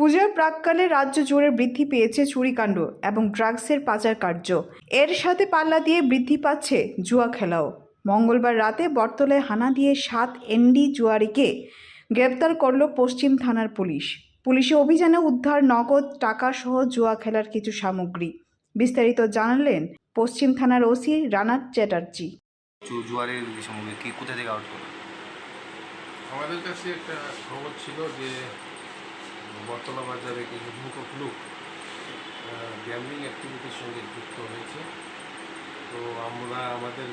পুজোর প্রাককালে রাজ্য জুড়ে বৃদ্ধি পেয়েছে চুরিকাণ্ড এবং ড্রাগসের পাচার কার্য এর সাথে পাল্লা দিয়ে বৃদ্ধি পাচ্ছে জুয়া খেলাও। মঙ্গলবার রাতে বটতলায় হানা দিয়ে সাত এনডি জুয়ারিকে গ্রেপ্তার করল পশ্চিম থানার পুলিশ। পুলিশে অভিযানে উদ্ধার নগদ টাকা সহ জুয়া খেলার কিছু সামগ্রী। বিস্তারিত জানালেন পশ্চিম থানার ওসি রানা চ্যাটার্জি। জুয়ারের সামগ্রী কি কোথা থেকে আউট করো আমাদের কাছে একটা খবর ছিল যে বর্তলা বাজারে কিছু সংখ্যক লোক গ্যামলিং অ্যাক্টিভিটির সঙ্গে যুক্ত হয়েছে। তো আমরা আমাদের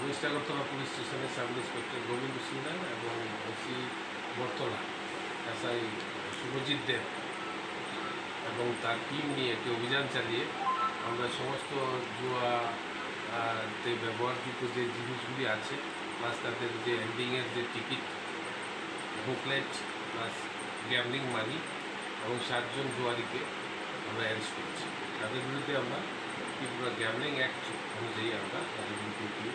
ওয়েস্ট আগরতলা পুলিশ স্টেশনের সাব ইন্সপেক্টর গোবিন্দ সিনহা এবং ওসি বর্তলা, এসআই শুভজিৎ দেব এবং তার টিম নিয়ে একটি অভিযান চালিয়ে আমরা সমস্ত জুয়া তে ব্যবহারযোগ্য যে জিনিসগুলি আছে প্লাস তাদের যে এন্ডিংয়ের যে ticket booklet plus gambling money এবং সাতজন জুয়ারিকে আমরা অ্যারেস্ট করেছি। তাদের বিরুদ্ধে আমরা ত্রিপুরা গ্যামলিং অ্যাক্ট অনুযায়ী আমরা তাদের বিরুদ্ধে একটি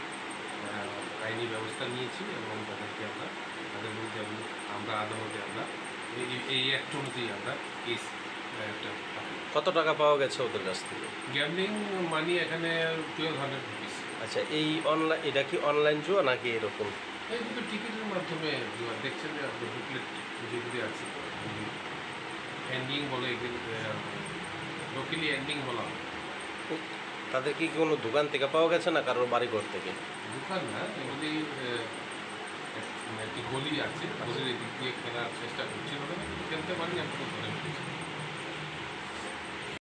আইনি ব্যবস্থা নিয়েছি এবং তাদেরকে আমরা তাদের বিরুদ্ধে আমরা- আদালতে আমরা এই- এই- অ্যাক্ট অনুযায়ী আমরা কেস কত টাকা পাওয়া গেছে ওদের কাছ থেকে? গ্যামলিং মানি এখানে টুয়েলভ হান্ড্রেড রুপিস আচ্ছা এই অনলাইন এটা কি অনলাইন জুয়া নাকি এরকম? দুটো টিকিটের মাধ্যমে দেখছেন যে আপনার বুকলেট যেগুলি আছে এন্ডিং বলে লোকালি এন্ডিং বলা হয়। তাদের কি কোনো দোকান থেকে পাওয়া গেছে না কারোর বাড়ি ঘর থেকে? দোকান না এগুলি এক- একটি গলি আছে গলির এদিক দিয়ে খেলার চেষ্টা করছিল খেলতে পারি ফেলেছি